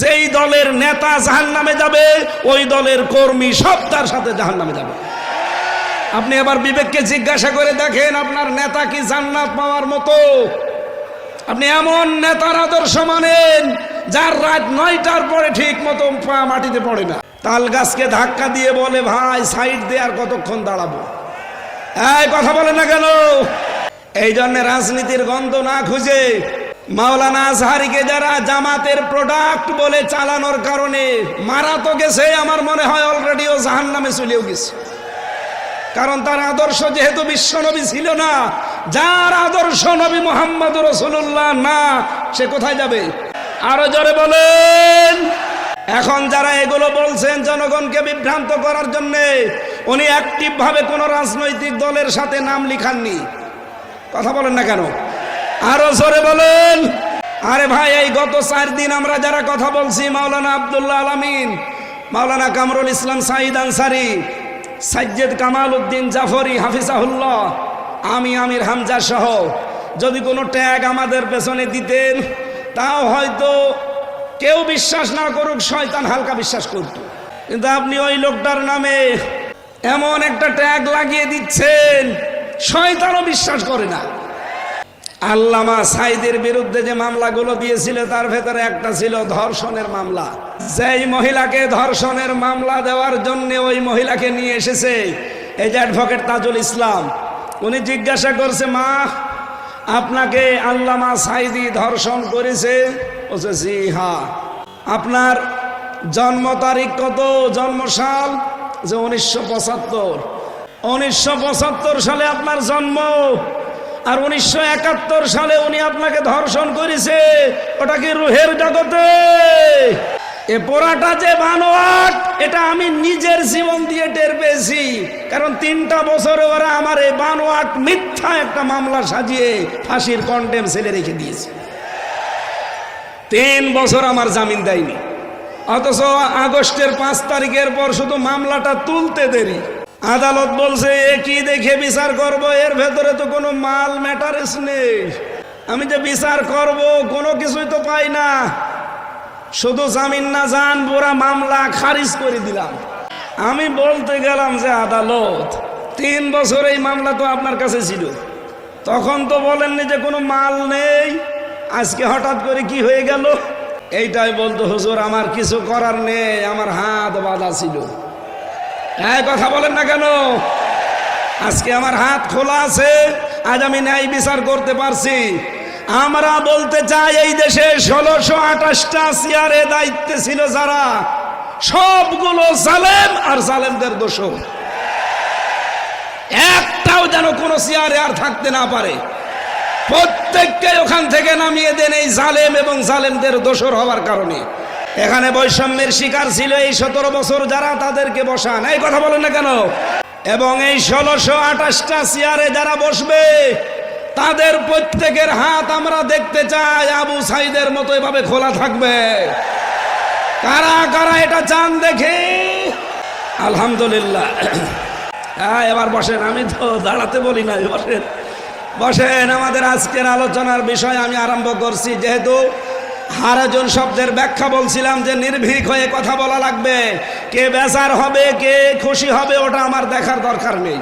যেই দলের নেতা জাহান নামে যাবে, ওই দলের কর্মী সব তার সাথে জাহান নামে যাবে। আপনি এবার বিবেককে জিজ্ঞাসা করে দেখেন, আপনার নেতা কি জান্নাত পাওয়ার মতো? আপনি এমন নেতার আদর্শ মানেন, যার রাত নয়টার পরে ঠিক মতো পা মাটিতে পড়ে না। তাল গাছকে ধাক্কা দিয়ে বলে, ভাই, সাইড দিয়ে আর কতক্ষণ দাঁড়াবো? এই কথা বলে না কেন? এই জন্য রাজনীতির গন্ধ না খুঁজে মাওলানা আজহারিকে যারা জামাতের প্রোডাক্ট বলে চালানোর কারণে মারা তো গেছে, আমার মনে হয় অলরেডি ও জাহান নামে চলেও গেছে। কারণ তার আদর্শ যেহেতু বিশ্বনবী ছিল না, যার আদর্শ নবী মোহাম্মদ রসুল্লাহ না, সে কোথায় যাবে? আরও জোরে বলেন। এখন যারা এগুলো বলছেন জনগণকে বিভ্রান্ত করার জন্য, উনি অ্যাক্টিভ ভাবে কোন রাজনৈতিক দলের সাথে নাম লিখাননি। কথা বলেন না কেন? আরও জোরে বলেন। আরে ভাই, এই গত চার দিন আমরা যারা কথা বলছি, মাওলানা আব্দুল্লাহ আলামিন, মাওলানা কামরুল ইসলাম সাঈদ আনসারি, সাজ্জেদ কামাল উদ্দিন জাফরি, হাফিজাহুল্লাহ, আমি, আমির হামজা সহ, যদি কোনো ট্যাগ আমাদের পেছনে দিতেন, তাও হয়তো কেউ বিশ্বাস না করুক, শয়তান হালকা বিশ্বাস করত। কিন্তু আপনি ওই লোকটার নামে এমন একটা ট্যাগ লাগিয়ে দিচ্ছেন, শয়তানও বিশ্বাস করে না। আল্লামা সাইদের বিরুদ্ধে যে মামলাগুলো দিয়েছিল, তার ভেতরে একটা ছিল ধর্ষণের মামলা। যেই মহিলাকে ধর্ষণের মামলা দেওয়ার জন্য ওই মহিলাকে নিয়ে এসেছে, এই যে অ্যাডভোকেট তাজুল ইসলাম, উনি জিজ্ঞাসা করছে, মা, আপনাকে আল্লামা সাইদি ধর্ষণ করেছে? জি হ্যাঁ আপনার জন্ম তারিখ কত? জন্মসাল? যে উনিশশো পঁচাত্তর। উনিশশো পঁচাত্তর সালে আপনার জন্ম। আর উনিশশো একাত্তর সালে উনি আপনাকে ধর্ষণ করেছে। ওটা কি রুহের জগতে? এ পোড়াটা যে বানোয়াট, এটা আমি নিজের জীবন দিয়ে টের পেয়েছি। কারণ তিনটা বছরে ওরা আমার এই বানোয়াট মিথ্যা একটা মামলা সাজিয়ে ফাঁসির কন্টেম ছেলে রেখে দিয়েছে। তিন বছর আমার জামিন দেয়নি। অথচ আগস্টের পাঁচ তারিখের পর শুধু মামলাটা তুলতে দেরি। আদালত বলছে, এ কি দেখে বিচার করব? এর ভেতরে তো কোনো মাল ম্যাটারেস নেই। আমি যে বিচার করব, কোনো কিছুই তো পাই না। শুধু জামিন না যান পুরা মামলা খারিজ করে দিলাম। আমি বলতে গেলাম যে, আদালত, তিন বছর এই মামলা তো আপনার কাছে ছিল। তখন তো বলেননি যে কোনো মাল নেই। আজকে হঠাৎ করে কি হয়ে গেল? এইটাই বলতো, হুজুর, আমার কিছু করার নেই, আমার হাত বাঁধা ছিল। হ্যাঁ কথা বলেন না কেন? আজকে আমার হাত খোলা আছে, আজ আমি ন্যায় বিচার করতে পারছি। আমরা বলতে চাই, এই দেশে ষোলোশো আঠাশটা চেয়ারে দায়িত্বে ছিল যারা। সবগুলো জালেম আর জালেমদের দোষ একটাও যেন কোনো চেয়ারে আর থাকতে না পারে। প্রত্যেককে ওখান থেকে নামিয়ে দেন এই জালেম এবং জালেমদের দোষর হওয়ার কারণে। এখানে বৈষম্যের শিকার ছিল এই সতেরো বছর যারা তাদেরকে বসান। এই কথা বলেন না কেন? এবং এই ষোলোশো আঠাশটা চেয়ারে যারা বসবে, তাদের প্রত্যেকের হাত আমরা দেখতে চাই, আবু সাইদের মতো এভাবে খোলা থাকবে। কারা কারা এটা চান দেখে? আলহামদুলিল্লাহ। হ্যাঁ এবার বসেন, আমি তো দাঁড়াতে বলি না বসেন। বসেন, আমাদের আজকের আলোচনার বিষয় আমি আরম্ভ করছি, যেহেতু হারাজন শব্দের ব্যাখ্যা বলছিলাম যে নির্ভীক হয়ে কথা বলা লাগবে। কে বেজার হবে, কে খুশি হবে, ওটা আমার দেখার দরকার নেই।